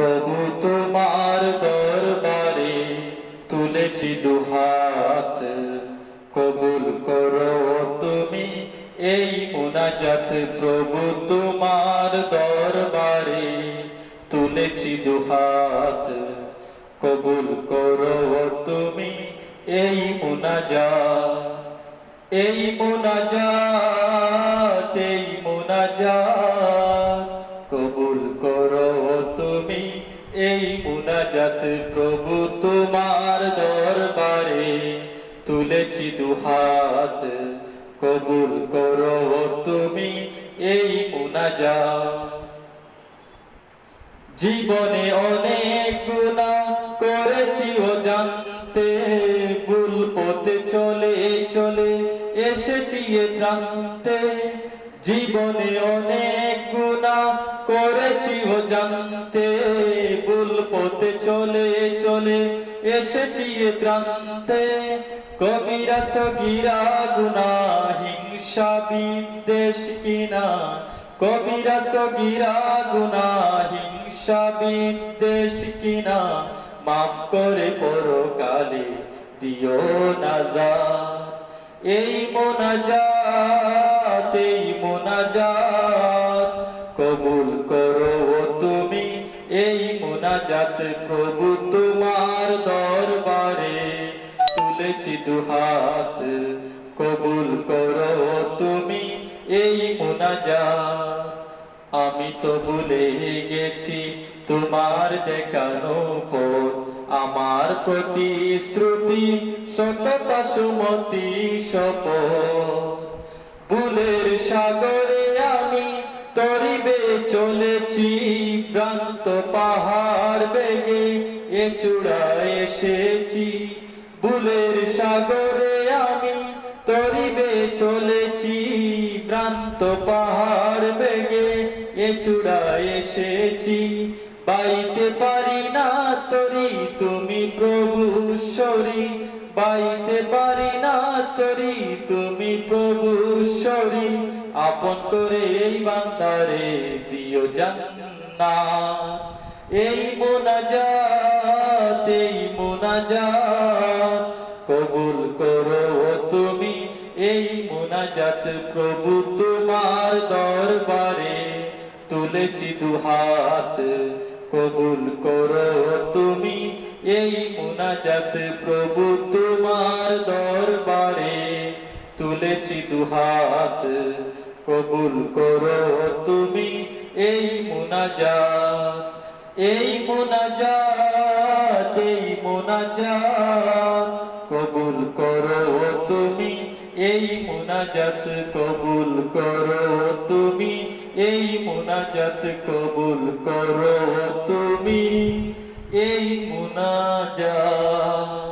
প্রভু তোমার দরবারে তুলেছি দুহাত কবুল করো তুমি এই মুনাজাত, প্রভু তোমার দরবারে তুলেছি দুহাত কবুল করো তুমি এই মুনাজাত এই মুনাজাত। এই মুনাজাত প্রভু তোমার দরবারে তুলেছি দুহাত। কবুল করো তুমি এই মুনাজাত। জীবনে অনেক গুণা করেছি ও জানতে ভুল পথে চলে চলে এসেছি এ প্রান্তে। জীবনে অনেক করেছি ও জানতে, ভুল পথে চলে চলে এসেছি এ প্রান্তে। কবিরা সগিরা গুনা হিংসা বিদ্বেষ কিনা? কবিরা সগিরা গুনা হিংসা বিদ্বেষ কিনা? মাফ করে পরকালে দিও নাজা এই মোনাজাত এই মোনাজাত কবুল করো তুমি এই মোনাজাত প্রভু তোমার দরবারে। তুলেছি দুহাত কবুল করো তুমি এই মোনাজাত। আমি তো ভুলে গেছি তোমার দেখানো পথ। আমার প্রতিশ্রুতি, সততা, সুমতি, শপথ। ভুলের সাগরে চলেছি ভ্রান্ত পাহাড় বেগে এ চূড়ায় এসেছি। ভুলের সাগরে আমি তরিবে চলেছি, প্রান্ত পাহাড় বেগে এ চূড়ায় এসেছি। বাইতে পারি না তরি, তুমি প্রভু সরি বাইতে পারি তুমি আপন করে এই দিও এই মোনাজাত এই মোনাজাত কবুল করো তুমি। এই মোনাজাত প্রভু তোমার দরবারে তুলেছি দুহাত। কবুল করো তুমি। এই মোনাজাত প্রভু তোমার দরবারে তুলেছি দুহাত, কবুল করো তুমি এই মুনাজাত এই মুনাজাত এই মুনাজাত। কবুল করো তুমি এই মোনাজাত, কবুল করো তুমি এই মোনাজাত, কবুল করো তুমি এই মুনাজাত।